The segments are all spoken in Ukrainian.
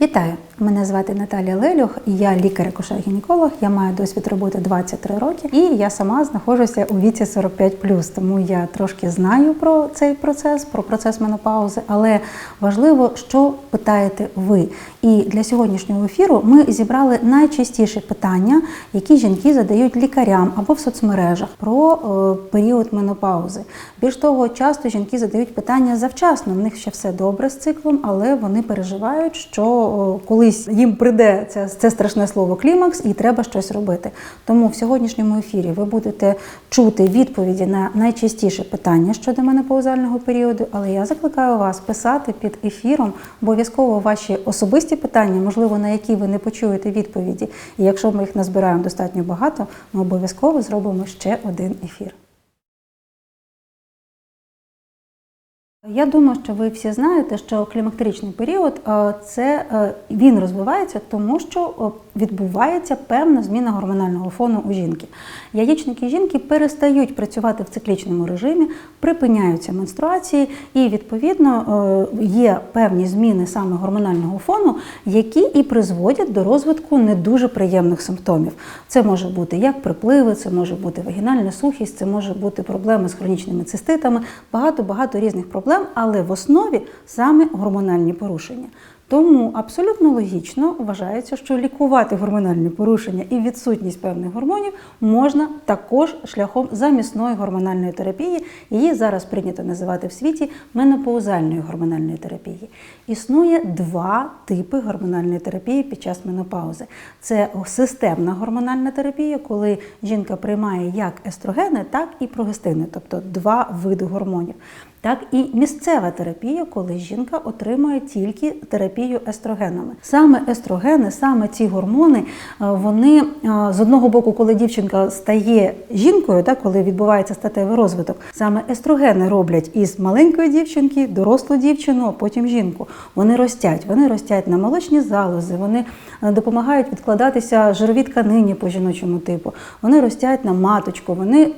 Вітаю! Мене звати Наталія Лелюх, я лікар-акушер-гінеколог. Я маю досвід роботи 23 роки, і я сама знаходжуся у віці 45+, тому я трошки знаю про цей процес, про процес менопаузи, але важливо, що питаєте ви. І для сьогоднішнього ефіру ми зібрали найчастіші питання, які жінки задають лікарям або в соцмережах про е, період менопаузи. Більш того, часто жінки задають питання завчасно. В них ще все добре з циклом, але вони переживають, що колись їм прийде це, це страшне слово клімакс, і треба щось робити. Тому в сьогоднішньому ефірі ви будете чути відповіді на найчастіші питання щодо менопаузального періоду. Але я закликаю вас писати під ефіром обов'язково ваші особисті питання, можливо, на які ви не почуєте відповіді. І якщо ми їх назбираємо достатньо багато, ми обов'язково зробимо ще один ефір. Я думаю, що ви всі знаєте, що клімактеричний період е, це е, він розвивається, тому що е, відбувається певна зміна гормонального фону у жінки. Яєчники жінки перестають працювати в циклічному режимі, припиняються менструації, і відповідно є певні зміни саме гормонального фону, які і призводять до розвитку не дуже приємних симптомів. Це може бути як припливи, це може бути вагінальна сухість, це може бути проблеми з хронічними циститами, багато багато різних проблем але в основі саме гормональні порушення. Тому абсолютно логічно вважається, що лікувати гормональні порушення і відсутність певних гормонів можна також шляхом замісної гормональної терапії. Її зараз прийнято називати в світі менопаузальною гормональною терапією. Існує два типи гормональної терапії під час менопаузи. Це системна гормональна терапія, коли жінка приймає як естрогени, так і прогестини, тобто два види гормонів. Так і місцева терапія, коли жінка отримує тільки терапію естрогенами. Саме естрогени, саме ці гормони, е, вони е, з одного боку, коли дівчинка стає жінкою, так, коли відбувається статевий розвиток, саме естрогени роблять із маленької дівчинки, дорослу дівчину, а потім жінку. Вони ростять, вони ростять на молочні залози, вони е, допомагають відкладатися жирові тканині по жіночому типу, вони ростять на маточку, вони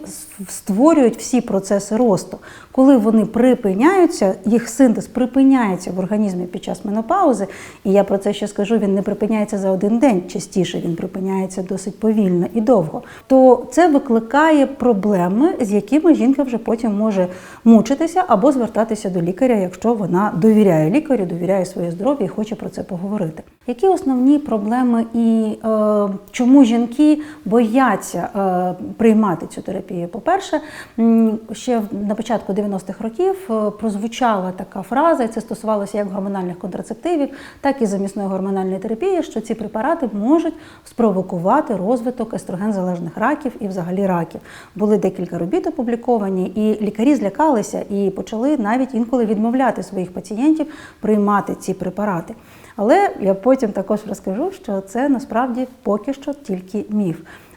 створюють всі процеси росту. Коли вони припиняються, їх синтез припиняється в організмі під час менопаузи, і я про це ще скажу, він не припиняється за один день, частіше він припиняється досить повільно і довго. То це викликає проблеми, з якими жінка вже потім може мучитися або звертатися до лікаря, якщо вона довіряє лікарю, довіряє своє здоров'я і хоче про це поговорити. Які основні проблеми і е, чому жінки бояться е, приймати цю терапію? По-перше, ще на початку 90-х років е, прозвучала така фраза, і це стосувалося як гормональних контрацептивів, так і замісної гормональної терапії, що ці препарати можуть спровокувати розвиток естрогензалежних раків і взагалі раків. Були декілька робіт опубліковані, і лікарі злякалися і почали навіть інколи відмовляти своїх пацієнтів приймати ці препарати. Але я потім також розкажу, що це насправді поки що тільки міф.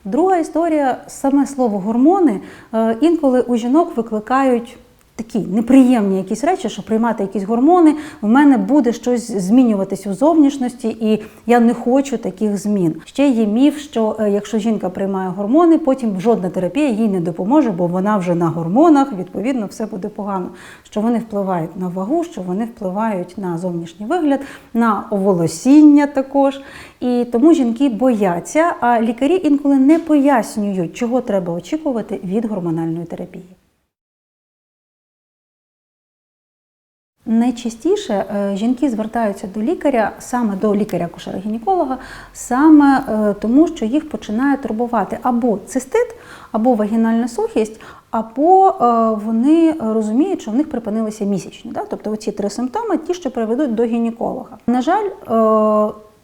Друга історія саме слово гормони е, інколи у жінок викликають. Такі неприємні якісь речі, що приймати якісь гормони, в мене буде щось змінюватись у зовнішності, і я не хочу таких змін. Ще є міф, що е, якщо жінка приймає гормони, потім жодна терапія їй не допоможе, бо вона вже на гормонах, відповідно, все буде погано. Що вони впливають на вагу, що вони впливають на зовнішній вигляд, на оволосіння також. І тому жінки бояться, а лікарі інколи не пояснюють, чого треба очікувати від гормональної терапії. Найчастіше е, жінки звертаються до лікаря, саме до лікаря-кушера-гінеколога, саме е, тому, що їх починає турбувати або цистит, або вагінальна сухість, або е, вони розуміють, що в них припинилися місячні. Тобто оці три симптоми, ті, що приведуть до гінеколога. На жаль,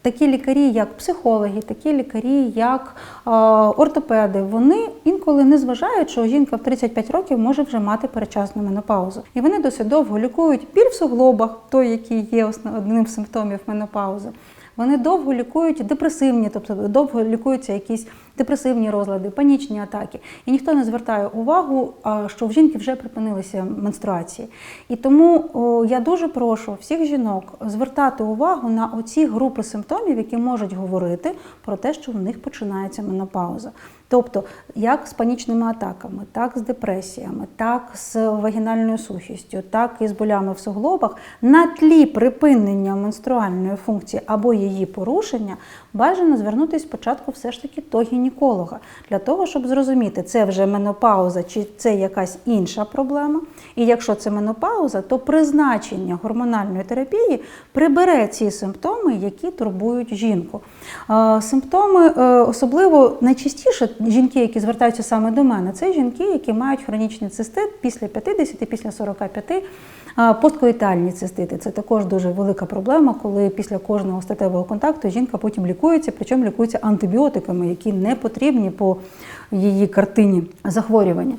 Такі лікарі, як психологи, такі лікарі, як е, ортопеди, вони інколи не зважають, що жінка в 35 років може вже мати перечасну менопаузу. І вони досить довго лікують біль в суглобах, той, який є одним з симптомів менопаузи. Вони довго лікують депресивні, тобто довго лікуються якісь депресивні розлади, панічні атаки. І ніхто не звертає увагу, що в жінки вже припинилися менструації. І тому я дуже прошу всіх жінок звертати увагу на оці групи симптомів, які можуть говорити про те, що в них починається менопауза. Тобто, як з панічними атаками, так з депресіями, так з вагінальною сухістю, так і з болями в суглобах, на тлі припинення менструальної функції або її порушення, бажано звернутися спочатку все ж таки до гінеколога, для того, щоб зрозуміти, це вже менопауза чи це якась інша проблема. І якщо це менопауза, то призначення гормональної терапії прибере ці симптоми, які турбують жінку. Е, Симптоми, е, особливо найчастіше жінки, які звертаються саме до мене, це жінки, які мають хронічний цистит після 50, після 45. Посткоїтальні цистити це також дуже велика проблема, коли після кожного статевого контакту жінка потім лікується, причому лікується антибіотиками, які не потрібні по її картині захворювання.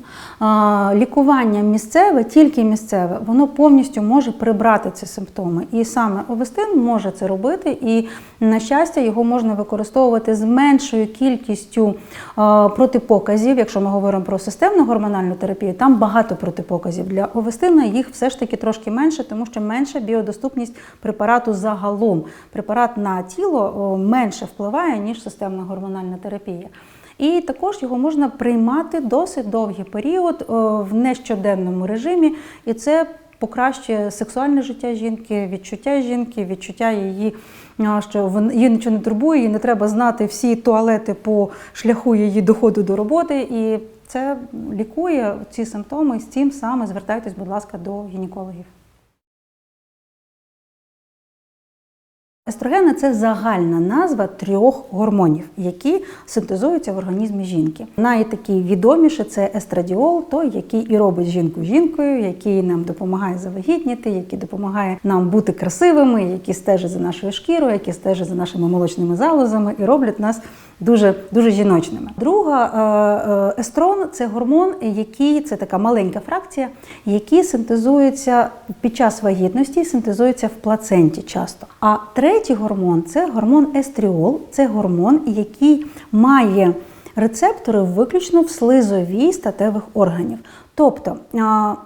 Лікування місцеве, тільки місцеве, воно повністю може прибрати ці симптоми. І саме Овестин може це робити, і на щастя, його можна використовувати з меншою кількістю протипоказів. Якщо ми говоримо про системну гормональну терапію, там багато протипоказів. Для Овестина їх все ж таки трошки менше, тому що менша біодоступність препарату загалом. Препарат на тіло менше впливає, ніж системна гормональна терапія. І також його можна приймати досить довгий період в нещоденному режимі, і це покращує сексуальне життя жінки, відчуття жінки, відчуття її, що її нічого не турбує, їй не треба знати всі туалети по шляху її доходу до роботи. І це лікує ці симптоми. З цим саме звертайтесь, будь ласка, до гінекологів. Естрогени це загальна назва трьох гормонів, які синтезуються в організмі жінки. Найтакий відоміше це естрадіол, той, який і робить жінку жінкою, який нам допомагає завагітніти, який допомагає нам бути красивими, який стежить за нашою шкірою, який стежить за нашими молочними залозами і роблять нас дуже дуже жіночними. Друга е, е, естрон це гормон, який це така маленька фракція, який синтезується під час вагітності, синтезується в плаценті часто. А третій гормон це гормон естріол, це гормон, який має рецептори виключно в слизовій статевих органів. Тобто,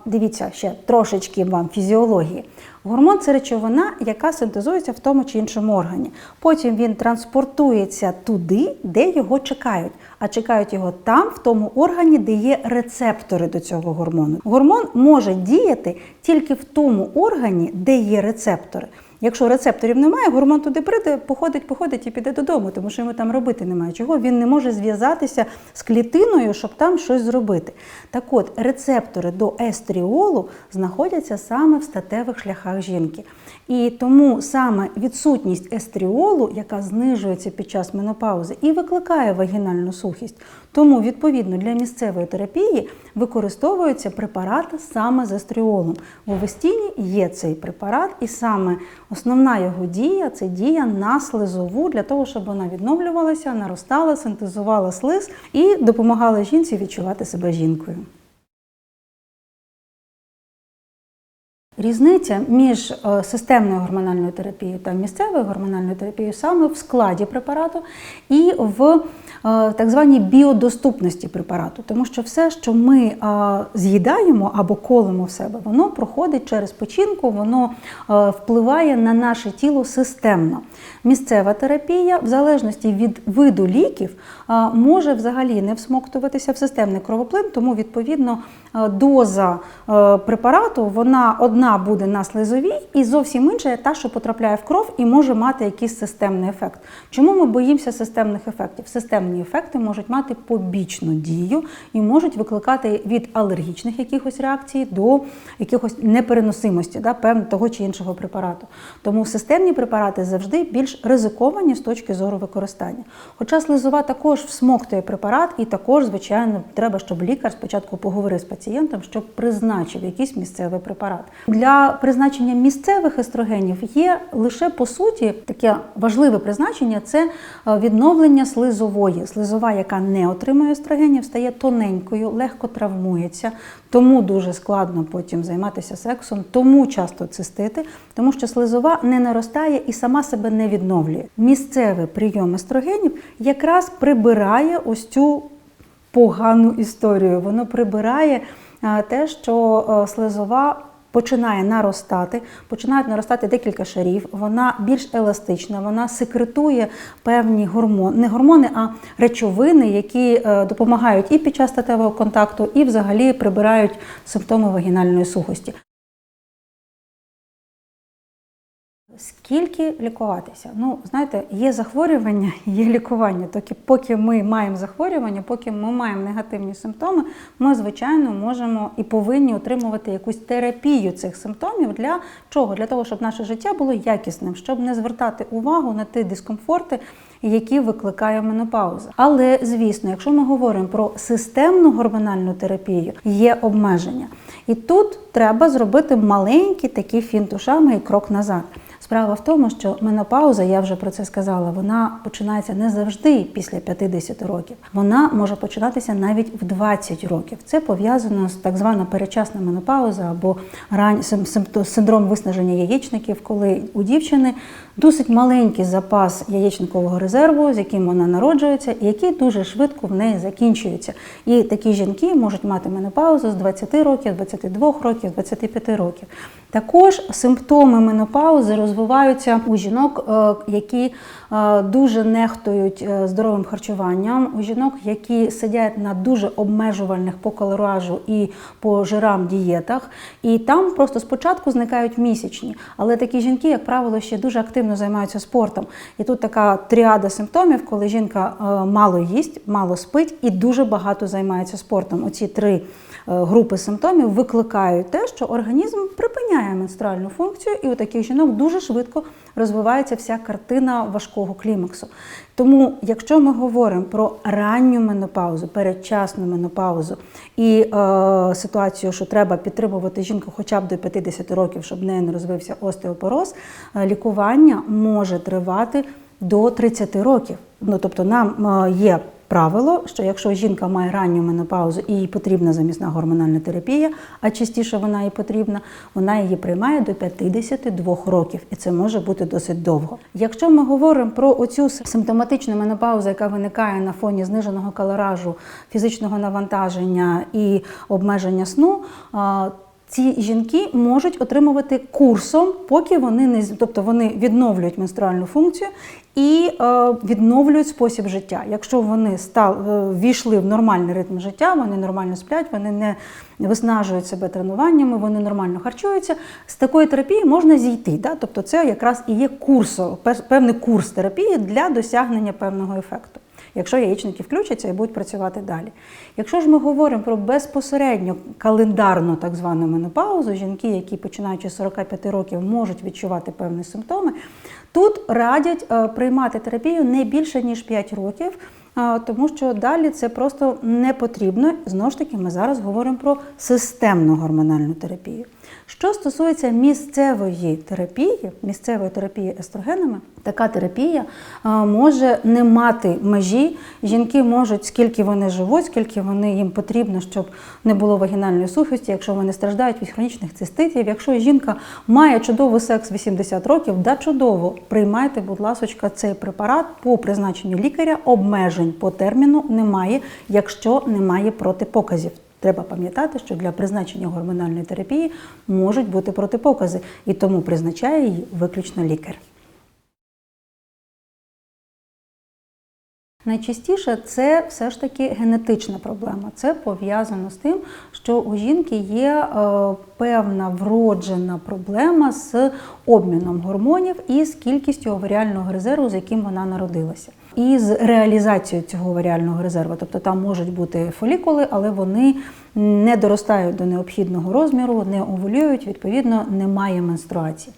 дивіться ще трошечки вам фізіології. Гормон це речовина, яка синтезується в тому чи іншому органі. Потім він транспортується туди, де його чекають. А чекають його там, в тому органі, де є рецептори до цього гормону. Гормон може діяти тільки в тому органі, де є рецептори. Якщо рецепторів немає, гормон туди прийде, походить, походить і піде додому, тому що йому там робити немає. Чого він не може зв'язатися з клітиною, щоб там щось зробити. Так от, рецептори до естріолу знаходяться саме в статевих шляхах жінки. І тому саме відсутність естріолу, яка знижується під час менопаузи, і викликає вагінальну сухість. Тому, відповідно, для місцевої терапії використовується препарат саме з естріолом. В Овестіні є цей препарат, і саме основна його дія це дія на слизову для того, щоб вона відновлювалася, наростала, синтезувала слиз і допомагала жінці відчувати себе жінкою. Різниця між е, системною гормональною терапією та місцевою гормональною терапією саме в складі препарату і в е, так званій біодоступності препарату, тому що все, що ми е, з'їдаємо або колимо в себе, воно проходить через печінку, воно впливає на наше тіло системно. Місцева терапія, в залежності від виду ліків, може взагалі не всмоктуватися в системний кровоплин, тому відповідно доза препарату вона одна буде на слизовій і зовсім інша та, що потрапляє в кров і може мати якийсь системний ефект. Чому ми боїмося системних ефектів? Системні ефекти можуть мати побічну дію і можуть викликати від алергічних якихось реакцій до якихось непереносимості да, певного того чи іншого препарату. Тому системні препарати завжди більш ризиковані з точки зору використання. Хоча слизова також всмоктує препарат, і також, звичайно, треба, щоб лікар спочатку поговорив з пацієнтом, щоб призначив якийсь місцевий препарат. Для призначення місцевих естрогенів є лише по суті таке важливе призначення це е, відновлення слизової. Слизова, яка не отримує естрогенів, стає тоненькою, легко травмується, тому дуже складно потім займатися сексом, тому часто цистити, тому що слизова не наростає і сама себе не відновлює. Місцевий прийом естрогенів якраз прибирає ось цю погану історію. Воно прибирає е, те, що е, слизова починає наростати, починають наростати декілька шарів, вона більш еластична, вона секретує певні гормони, не гормони, а речовини, які е, допомагають і під час статевого контакту, і взагалі прибирають симптоми вагінальної сухості. Скільки лікуватися? Ну, знаєте, є захворювання, є лікування. Токи, поки ми маємо захворювання, поки ми маємо негативні симптоми, ми, звичайно, можемо і повинні отримувати якусь терапію цих симптомів. Для чого? Для того, щоб наше життя було якісним, щоб не звертати увагу на ті дискомфорти, які викликає менопауза. Але звісно, якщо ми говоримо про системну гормональну терапію, є обмеження. І тут треба зробити маленький такий фінт ушами і крок назад. Справа в тому, що менопауза, я вже про це сказала, вона починається не завжди після 50 років. Вона може починатися навіть в 20 років. Це пов'язано з так звана перечасна менопауза або синдром виснаження яєчників, коли у дівчини досить маленький запас яєчникового резерву, з яким вона народжується, і який дуже швидко в неї закінчується. І такі жінки можуть мати менопаузу з 20 років, 22 років, 25 років. Також симптоми менопаузи розвиваються у жінок, е, які е, дуже нехтують е, здоровим харчуванням, у жінок, які сидять на дуже обмежувальних по колоражу і по жирам дієтах. І там просто спочатку зникають місячні. Але такі жінки, як правило, ще дуже активно займаються спортом. І тут така тріада симптомів, коли жінка мало їсть, мало спить і дуже багато займається спортом. Оці три групи симптомів викликають те, що організм припиняє менструальну функцію, і у таких жінок дуже швидко розвивається вся картина важкого клімаксу. Тому, якщо ми говоримо про ранню менопаузу, передчасну менопаузу і е, ситуацію, що треба підтримувати жінку хоча б до 50 років, щоб в неї не розвився остеопороз, е, лікування може тривати до 30 років. Ну тобто, нам е, є правило, що якщо жінка має ранню менопаузу і їй потрібна замісна гормональна терапія, а частіше вона їй потрібна, вона її приймає до 52 років, і це може бути досить довго. Якщо ми говоримо про оцю симптоматичну менопаузу, яка виникає на фоні зниженого калоражу, фізичного навантаження і обмеження сну. Ці жінки можуть отримувати курсом, поки вони не тобто вони відновлюють менструальну функцію і е, відновлюють спосіб життя. Якщо вони стали е, війшли в нормальний ритм життя, вони нормально сплять, вони не виснажують себе тренуваннями, вони нормально харчуються. З такої терапії можна зійти. Да? Тобто, це якраз і є курсом, пе- певний курс терапії для досягнення певного ефекту якщо яєчники включаться і будуть працювати далі. Якщо ж ми говоримо про безпосередньо календарну так звану менопаузу, жінки, які починаючи з 45 років можуть відчувати певні симптоми, тут радять е, приймати терапію не більше ніж 5 років. е, Тому що далі це просто не потрібно. Знову ж таки, ми зараз говоримо про системну гормональну терапію. Що стосується місцевої терапії, місцевої терапії естрогенами, така терапія е, може не мати межі. Жінки можуть, скільки вони живуть, скільки вони їм потрібно, щоб не було вагінальної сухості, якщо вони страждають від хронічних циститів. Якщо жінка має чудовий секс 80 років, да чудово, приймайте, будь ласочка, цей препарат по призначенню лікаря. Обмежень по терміну немає, якщо немає протипоказів. Треба пам'ятати, що для призначення гормональної терапії можуть бути протипокази, і тому призначає її виключно лікар. Найчастіше це все ж таки генетична проблема. Це пов'язано з тим, що у жінки є е, певна вроджена проблема з обміном гормонів і з кількістю оваріального резерву, з яким вона народилася. І з реалізацією цього оваріального резерву. Тобто там можуть бути фолікули, але вони не доростають до необхідного розміру, не овулюють, відповідно, немає менструації.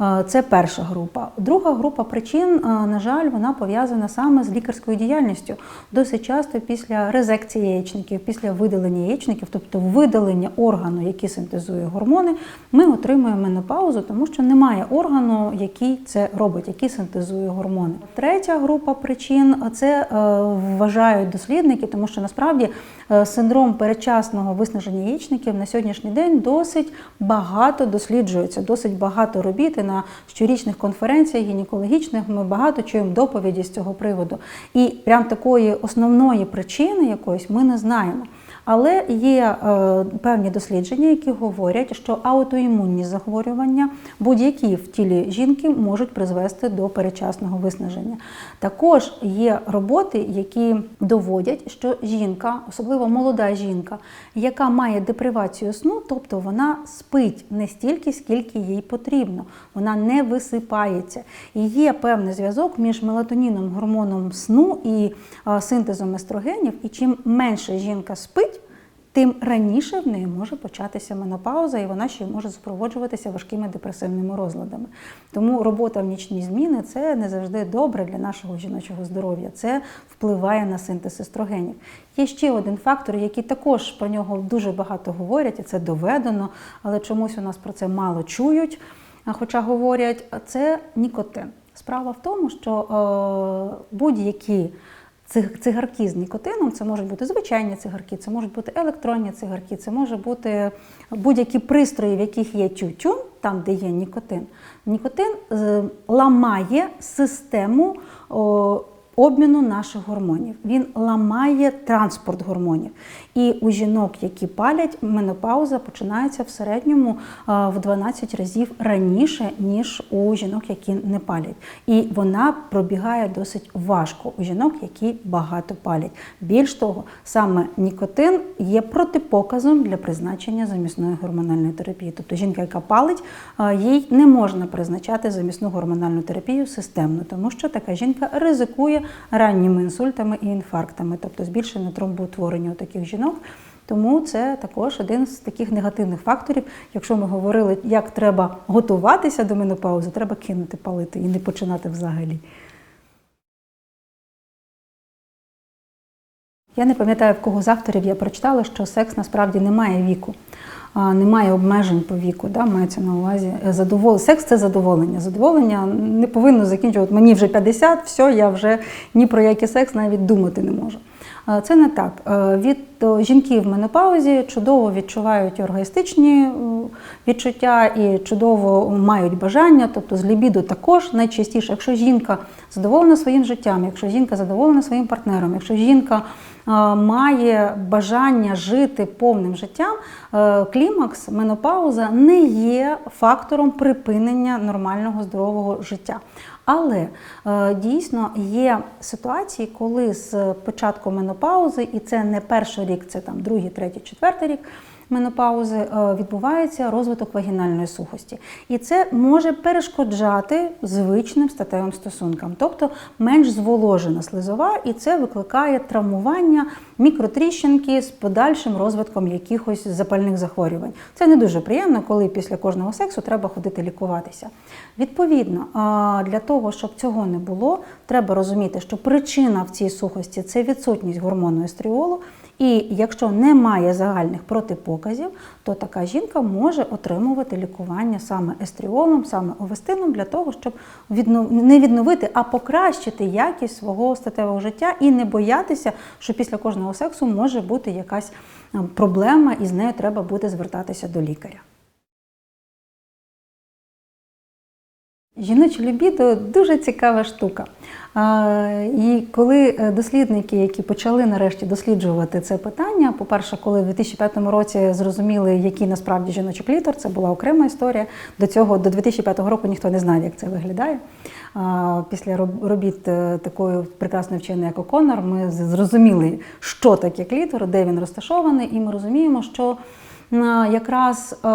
Е, Це перша група. Друга група причин, е, на жаль, вона пов'язана саме з лікарською діяльністю. Досить часто після резекції яєчників, після видалення яєчників, тобто видалення органу, який синтезує гормони, ми отримуємо менопаузу, тому що немає органу, який це робить, який синтезує гормони. Третя група причин це е, вважають дослідники, тому що насправді синдром передчасного виснаження яєчників на сьогоднішній день досить багато досліджується, досить багато робіт на щорічних конференціях гінекологічних. Ми багато чуємо доповіді з цього приводу. І прям такої основної причини якоїсь ми не знаємо. Але є е, певні дослідження, які говорять, що аутоімунні захворювання будь-які в тілі жінки можуть призвести до перечасного виснаження. Також є роботи, які доводять, що жінка, особливо молода жінка, яка має депривацію сну, тобто вона спить не стільки, скільки їй потрібно, вона не висипається. І є певний зв'язок між мелатоніном, гормоном сну і а, синтезом естрогенів. І чим менше жінка спить, тим раніше в неї може початися менопауза, і вона ще може супроводжуватися важкими депресивними розладами. Тому робота в нічні зміни це не завжди добре для нашого жіночого здоров'я. Це впливає на синтез естрогенів. Є ще один фактор, який також про нього дуже багато говорять, і це доведено, але чомусь у нас про це мало чують. Хоча говорять, це нікотин. Справа в тому, що е, будь-які цигарки з нікотином, це можуть бути звичайні цигарки, це можуть бути електронні цигарки, це може бути будь-які пристрої, в яких є тютюн, там, де є нікотин. Нікотин е, ламає систему. Обміну наших гормонів він ламає транспорт гормонів. І у жінок, які палять, менопауза починається в середньому в 12 разів раніше, ніж у жінок, які не палять. І вона пробігає досить важко у жінок, які багато палять. Більш того, саме нікотин є протипоказом для призначення замісної гормональної терапії. Тобто жінка, яка палить, їй не можна призначати замісну гормональну терапію системно, тому що така жінка ризикує ранніми інсультами і інфарктами, тобто збільшення тромбоутворення у таких жінок. Тому це також один з таких негативних факторів. Якщо ми говорили, як треба готуватися до менопаузи, треба кинути палити і не починати взагалі. Я не пам'ятаю, в кого з авторів я прочитала, що секс насправді не має віку, немає обмежень по віку. Да? Мається на увазі задоволення. Секс це задоволення. Задоволення не повинно закінчувати. Мені вже 50, все, я вже ні про який секс навіть думати не можу. Це не так. Е, Від жінки в менопаузі чудово відчувають оргастичні е, відчуття і чудово мають бажання, тобто з лібідо також найчастіше, якщо жінка задоволена своїм життям, якщо жінка задоволена своїм партнером, якщо жінка е, має бажання жити повним життям, е, клімакс, менопауза не є фактором припинення нормального здорового життя. Але е, дійсно є ситуації, коли з початку менопаузи, і це не перший рік, це там другий, третій, четвертий рік менопаузи, е, відбувається розвиток вагінальної сухості. І це може перешкоджати звичним статевим стосункам, тобто менш зволожена слизова, і це викликає травмування, мікротріщинки з подальшим розвитком якихось запальних захворювань. Це не дуже приємно, коли після кожного сексу треба ходити лікуватися. Відповідно, для того, щоб цього не було, треба розуміти, що причина в цій сухості це відсутність гормону естріолу. І якщо немає загальних протипоказів, то така жінка може отримувати лікування саме естріолом, саме овестином для того, щоб віднов... не відновити, а покращити якість свого статевого життя і не боятися, що після кожного сексу може бути якась проблема, і з нею треба буде звертатися до лікаря. Жіноче лібідо дуже цікава штука. І коли е, дослідники, які почали нарешті досліджувати це питання, по-перше, коли в 2005 році зрозуміли, який насправді жіночий клітор, це була окрема історія. До цього до 2005 року ніхто не знав, як це виглядає. Після робіт е, такої прекрасної вченої, як О'Коннор, ми зрозуміли, що таке клітор, де він розташований, і ми розуміємо, що якраз е,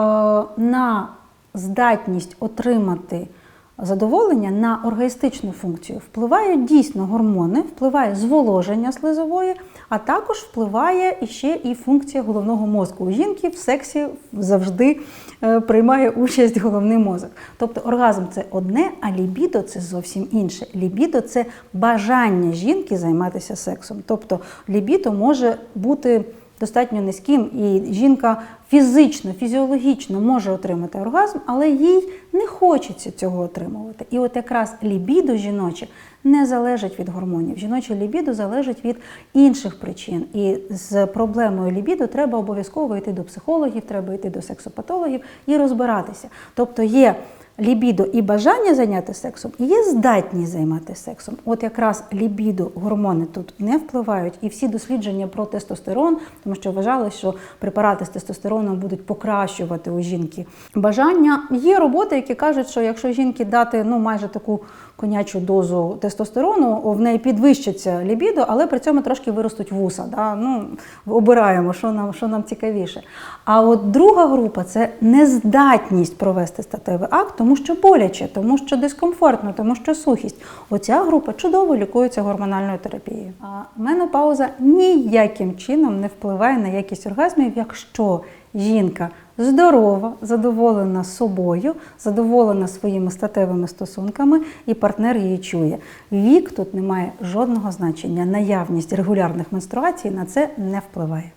на здатність отримати задоволення на оргастичну функцію впливають дійсно гормони, впливає зволоження слизової, а також впливає іще і функція головного мозку. У жінки в сексі завжди е, приймає участь головний мозок. Тобто оргазм це одне, а лібідо це зовсім інше. Лібідо це бажання жінки займатися сексом. Тобто лібідо може бути достатньо низьким, і жінка фізично, фізіологічно може отримати оргазм, але їй не хочеться цього отримувати. І от якраз лібідо жіноче не залежить від гормонів. Жіноче лібідо залежить від інших причин. І з проблемою лібідо треба обов'язково йти до психологів, треба йти до сексопатологів і розбиратися. Тобто є лібідо і бажання зайняти сексом, і є здатність займатися сексом. От якраз лібідо, гормони тут не впливають, і всі дослідження про тестостерон, тому що вважали, що препарати з тестостероном будуть покращувати у жінки бажання. Є роботи, які кажуть, що якщо жінки дати ну майже таку конячу дозу тестостерону, в неї підвищиться лібідо, але при цьому трошки виростуть вуса. Да? Ну, обираємо, що нам, що нам цікавіше. А от друга група це нездатність провести статевий акт, тому що боляче, тому що дискомфортно, тому що сухість. Оця група чудово лікується гормональною терапією. А менопауза ніяким чином не впливає на якість оргазмів, якщо жінка здорова, задоволена собою, задоволена своїми статевими стосунками, і партнер її чує. Вік тут не має жодного значення. Наявність регулярних менструацій на це не впливає.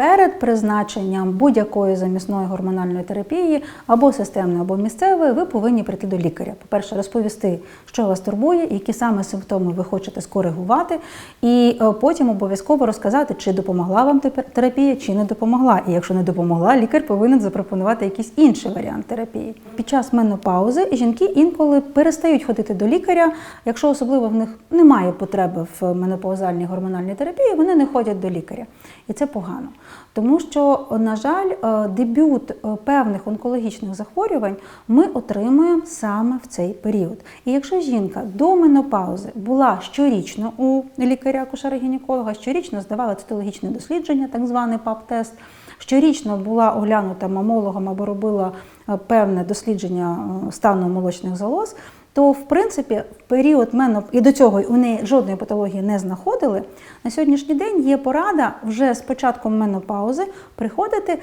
Перед призначенням будь-якої замісної гормональної терапії або системної, або місцевої, ви повинні прийти до лікаря. По-перше, розповісти, що вас турбує, які саме симптоми ви хочете скоригувати, і е, потім обов'язково розказати, чи допомогла вам терапія, чи не допомогла. І якщо не допомогла, лікар повинен запропонувати якийсь інший варіант терапії. Під час менопаузи жінки інколи перестають ходити до лікаря, якщо особливо в них немає потреби в менопаузальній гормональній терапії, вони не ходять до лікаря. І це погано. Тому що, на жаль, е, дебют е, певних онкологічних захворювань ми отримуємо саме в цей період. І якщо жінка до менопаузи була щорічно у лікаря-акушера-гінеколога, щорічно здавала цитологічне дослідження, так званий ПАП-тест, щорічно була оглянута мамологом або робила е, певне дослідження стану молочних залоз, то в принципі в період меноп... і до цього у неї жодної патології не знаходили. На сьогоднішній день є порада вже з початком менопаузи приходити,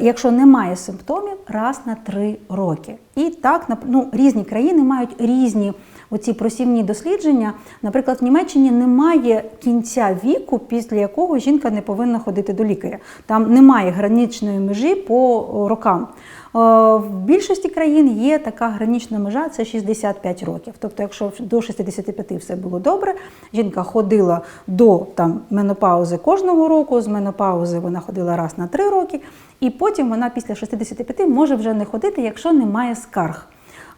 якщо немає симптомів, раз на три роки. І так ну, різні країни мають різні. Оці просівні дослідження, наприклад, в Німеччині немає кінця віку, після якого жінка не повинна ходити до лікаря. Там немає граничної межі по рокам. В більшості країн є така гранічна межа це 65 років. Тобто, якщо до 65 все було добре, жінка ходила до там менопаузи кожного року, з менопаузи вона ходила раз на 3 роки, і потім вона після 65 може вже не ходити, якщо немає скарг.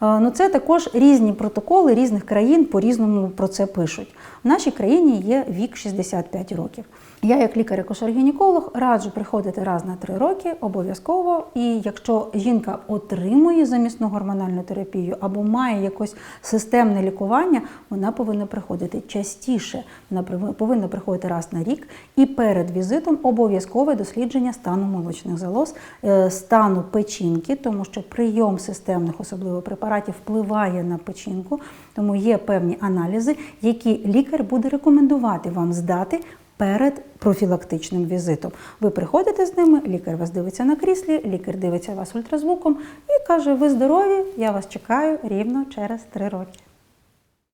Ну, Це також різні протоколи різних країн по-різному про це пишуть. В нашій країні є вік 65 років. Я, як лікар-акушер-гінеколог, раджу приходити раз на три роки обов'язково. І якщо жінка отримує замісну гормональну терапію або має якось системне лікування, вона повинна приходити частіше. Вона повинна приходити раз на рік і перед візитом обов'язкове дослідження стану молочних залоз, е, стану печінки, тому що прийом системних, особливо препаратів, впливає на печінку, тому є певні аналізи, які лікар буде рекомендувати вам здати перед профілактичним візитом. Ви приходите з ними, лікар вас дивиться на кріслі, лікар дивиться вас ультразвуком і каже: Ви здорові, я вас чекаю рівно через три роки.